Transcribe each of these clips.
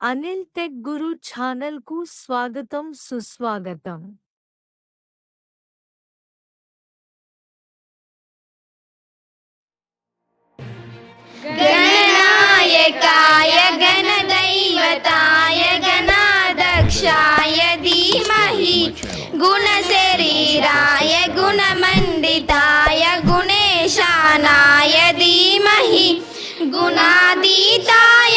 Anil take गुरु channel को स्वागतम सुस्वागतम। गणनायकाय, गणदैवताय गणादक्षाय धीमहि, गुणशरीराय गुणमण्डिताय गुणेशानाय, धीमहि गुणादीताय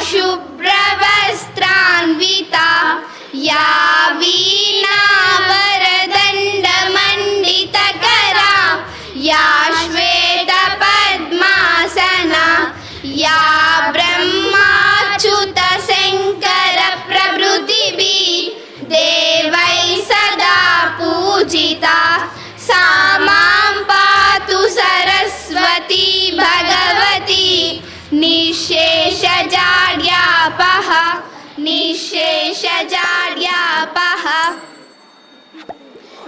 शुभ्रवस्त्रान्विता या वीणावरदण्डमण्डितकरा या श्वेतपद्मासना या ब्रह्माच्युतशङ्करप्रभृतिभिः देवै सदा पूजिता सा निःशेषजाड्यापः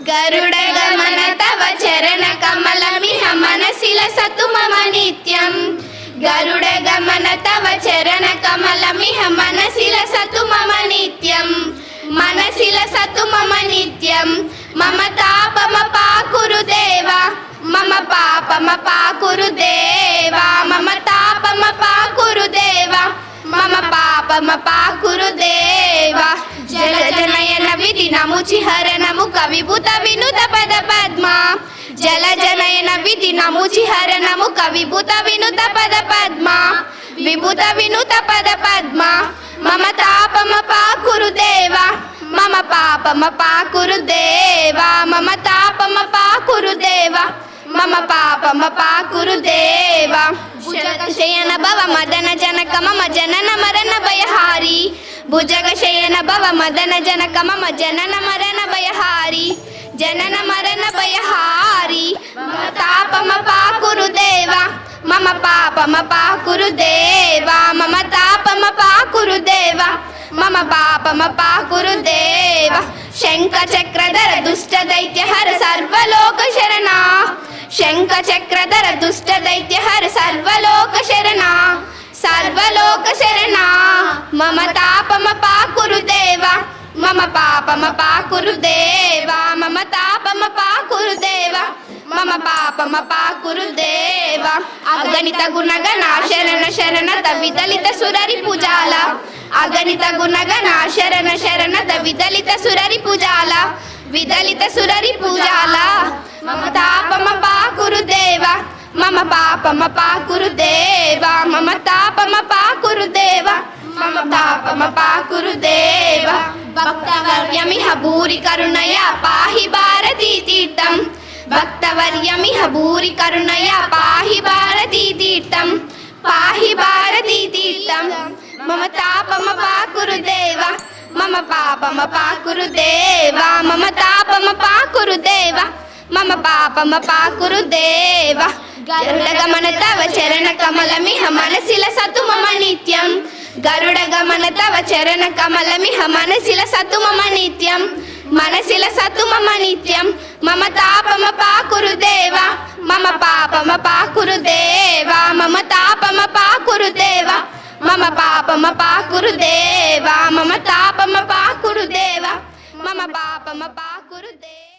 गरुडगमन तव चरणकमलमिह मनसि लसतु मम नित्यम् गरुडगमन तव चरणकमलमिह मनसि लसतु मम नित्यम् मनसि लसतु मम नित्यम् मम तापमपाकुरु देव मम पापमपाकुरु देव मम तापमपाकुरु देव మమ పాపమ పాకురు జల జనయన విధినము చిహరణము కవిభూత వినుత పద పద్మ. జల జనయన విధినము చిహరణము కవిభూత వినుత పద పద్మ. విభూత వినుత పద పద్మ. మమ తాపమ పాకురుదేవా. మమ పాపమ పాకురుదేవా. మమ తాపమ పాకురుదేవా. మమ పాపమ పాకురు దేవ శయన భవ మదన జనక మమ జనన మరణ భయహారి. భుజగ శయన భవ మదన జనక మమ జనన మరణ భయహారి. జనన మరణ భయహారి. మమ తాపమ పాకురు దేవ మమ పాపమ పాకురు దేవ మమ తాపమ పాకురు దేవ మమ పాపమ పాకురు దేవ శంఖ చక్రధర దుష్ట దైత్య హర సర్వలోక శరణా. శంఖ చక్రధర దుష్ట దైత్య హర సర్వలోక శరణ సర్వలోక శరణ. మమ తాపమ పాకురు దేవా మమ పాపమ పాకురు దేవా మమ తాపమ పాకురు దేవా మమ పాపమ పాకురు దేవా అగణిత గుణగణ శరణ శరణ తవిదలిత సురరి పూజాల. అగణిత గుణగణ శరణ శరణ తవిదలిత సురరి పూజాల. విదలిత సురరి పూజాల. మమ పాపమ పాకురు దేవ మమ తాపమ పాకురు దేవ మమ పాపమ పాకురు దేవ భక్తవర్యమిహ భూరి కరుణయా పాహి భారతీ తీర్థం భక్తవర్యమిహ భూరి కరుణయా పాహి భారతీ తీర్థం పాహి భారతీ తీర్థం మమ తాపమ పాకురు దేవ మమ పాపమ పాకురు దేవ మమ తాపమ పాకురు దేవ మమ పాపమ పాకురు దేవ గరుడ గమన తవ చరణ కమలమిహ మనసిల సతు మమ నిత్యం గరుడ గమన తవ చరణ కమలమిహ మనసిల సతు మమ నిత్యం మనసిల సతు మమ నిత్యం మమ తాపమ పాకురు దేవ. మమ పాపమ పాకురు దేవ. మమ తాపమ పాకురు దేవ. మమ పాపమ పాకురు దేవ. మమ తాపమ పాకురు దేవ. మమ పాపమ పాకురు దేవ.